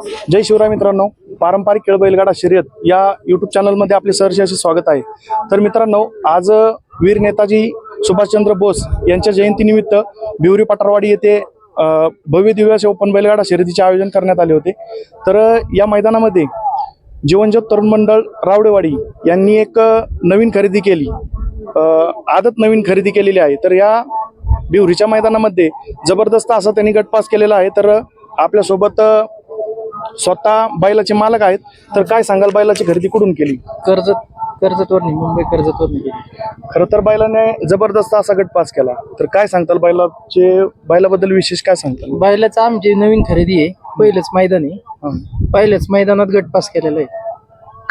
जय शिवराय मित्रांनो. पारंपरिक खेळ बैलगाडा शर्यत या युट्यूब चॅनलमध्ये आपले सहर्ष असे स्वागत आहे. तर मित्रांनो आज वीर नेताजी सुभाषचंद्र बोस यांच्या जयंतीनिमित्त बिवरी पठारवाडी येथे भव्य दिव्य असे ओपन बैलगाडा शर्यतीचे आयोजन करण्यात आले होते. तर या मैदानामध्ये जीवनज्योत तरुण मंडळ रावडेवाडी यांनी एक नवीन खरेदी केली. आदत नवीन खरेदी केलेली आहे. तर या बिवरीच्या मैदानामध्ये जबरदस्त असा त्यांनी गटपास केलेला आहे. तर आपल्यासोबत स्वतः बैलाचे मालक आहेत. तर काय सांगाल बैलाची खरेदी कुठून केली? कर्जत कर्जतवरनी मुंबई कर्जतवरनी गेली खरं तर बैलाने जबरदस्त असा गट पास केला. तर काय सांगताल बैलाचे बैलाबद्दल विशेष काय सांगताल? बैलाचं आमची नवीन खरेदी आहे पहिलंच मैदान आहे. पहिल्याच मैदानात गट पास केलेलं आहे.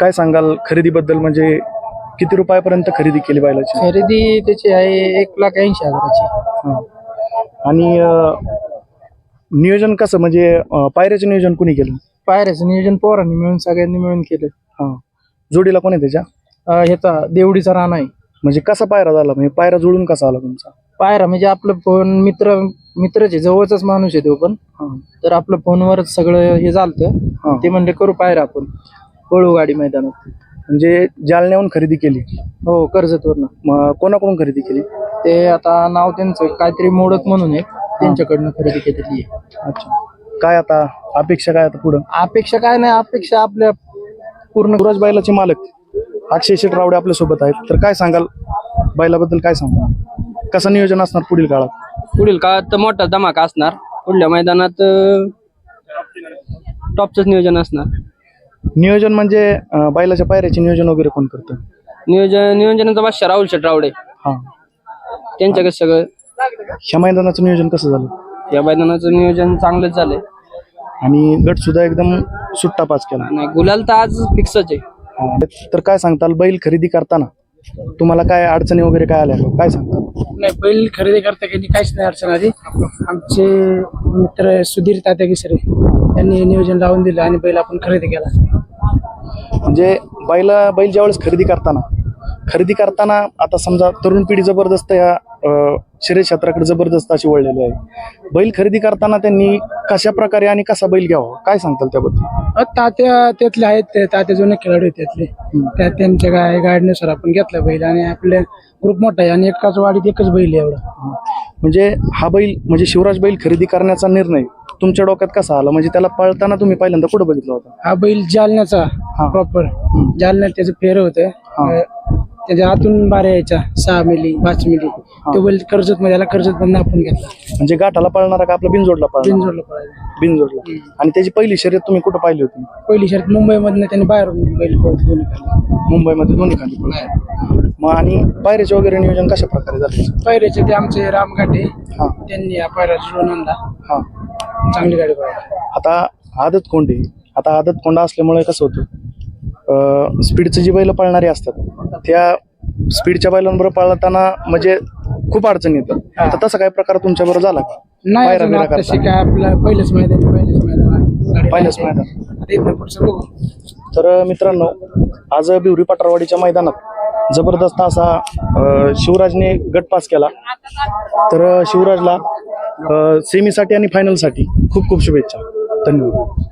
काय सांगाल खरेदीबद्दल? म्हणजे किती रुपयापर्यंत खरेदी केली बैलाची? खरेदी त्याची आहे एक लाख ऐंशी हजाराची. आणि नियोजन कसं? म्हणजे अ, पायऱ्याचं नियोजन कुणी केलं? पायऱ्याचं नियोजन पोरांनी मिळून सगळ्यांनी मिळून केलं. हां. जोडीला कोण आहे त्याच्या? अं, ह्याचा देवडीचा राणा आहे. म्हणजे कसा पायरा झाला? म्हणजे पायरा जुळून कसा आला तुमचा? पायरा म्हणजे आपलं फोन मित्र मित्रचे जवळचाच माणूस आहे तो पण. हां. तर आपलं फोनवरच सगळं हे झालतं. हां. ते म्हणले करू पायरा आपण. पळू गाडी मैदानात. म्हणजे जालन्याहून खरेदी केली? हो कर्जतवरनं. मग कोणाकडून खरेदी केली? ते आता नाव त्यांचं काहीतरी मोडक म्हणून आहे. त्यांच्याकडनं खरेदी केलेली आहे. अच्छा. काय आता अपेक्षा काय आता पुढं? अपेक्षा काय नाही अपेक्षा आपल्या पूर्ण गुराज बैलाचे मालक. अक्षय शेठ रावडे आपल्यासोबत आहेत. तर काय सांगाल? बैलाबद्दल काय सांगाल? कसं नियोजन असणार पुढील काळात? पुढील काळात तर मोठा धमाका असणार. पुढल्या मैदानात टॉपचंच नियोजन असणार. नियोजन म्हणजे अं, बैलाच्या पायऱ्याचे नियोजन वगैरे कोण करतं? नियोजन नियोजनाचा बादशाह राहुल शेट रावडे. हां. त्यांच्याकडे सगळं ह्या मैदानाचं नियोजन कसं झालं? या मैदानाचं नियोजन चांगलंच झालंय. आणि गट सुद्धा एकदम सुट्टा पास केला. नाही गुलाल तर आज फिक्सच आहे. हां. तर काय सांगताल बैल खरेदी करताना? तुम्हाला काय अडचणी वगैरे काय आल्या? काय सांगताल? नाही बैल खरेदी करता कधी काहीच नाही अडचण आली. आमचे मित्र सुधीर तात्या किसरे त्यांनी नियोजन लावून दिलं आणि बैल आपण खरेदी केला. म्हणजे बैला बैल ज्यावेळेस खरेदी करताना खरेदी करताना आता समजा तरुण पिढी जबरदस्त या शर्यत क्षेत्राकडे जबरदस्त अशी वळलेली आहे. बैल खरेदी करताना त्यांनी कशा प्रकारे आणि कसा बैल घ्यावा? काय सांगताल त्याबद्दल? तात्या त्यातले आहेत ते तात्या जुने खेळाडू त्यातले. त्या त्यांच्या गाय गाडीनुसार आपण घेतला बैल आणि आपले ग्रुप मोठा आहे आणि एकाच वाडीत एकच बैल आहे एवढा. म्हणजे हा बैल म्हणजे शिवराज बैल खरेदी करण्याचा निर्णय तुमच्या डोक्यात कसा आला? म्हणजे त्याला पळताना तुम्ही पहिल्यांदा कुठं बघितला होता? हा बैल जालन्याचा. प्रॉपर जालन्यात त्याचं फेर होतं. त्याच्या आतून बारा यायचा सहा मिली पाच मिली. तो बैल कर्जत मध्ये याला कर्जत मधून आपण घेतला. म्हणजे गाठाला पळणारा का आपला बिनजोडला पळणार? बिनजोडला पळायला बिनजोडला. आणि त्याची पहिली शर्यत तुम्ही कुठं पाहिली होती? पहिली शर्ट मुंबईमधनं त्यांनी बाहेरून बैल पळत दोन्ही खाली. मुंबईमध्ये दोन्ही खाली मग आणि पायऱ्याचे वगैरे नियोजन कशा प्रकारे झालं? पायऱ्याचे ते आमचे रामघाटे हा. त्यांनी हा पायरा जुळून आणला हा. चांगली गाडी पळायला आता आदत कोंडे आता आदत कोंडा असल्यामुळे कसं होतं? स्पीडचं जी बैल पळणारी असतात त्या स्पीडच्या बैलांबरोबर पळताना म्हणजे खूप अडचण येतं हा. तर तसा काय प्रकार तुमच्या बरोबर झाला का नाही अजून. काय पहिलंच मैदान पहिलंच मैदान आहे. गाडी पहिलंच पळते. मैदान. आता इथनं पुढचं बघू तर मित्रांनो आज बिवरी पठारवाडीच्या मैदानात जबरदस्त असा अं, शिवराजने गट पास केला तर शिवराजला अं, सेमीसाठी आणि फायनलसाठी खूप खूप शुभेच्छा धन्यवाद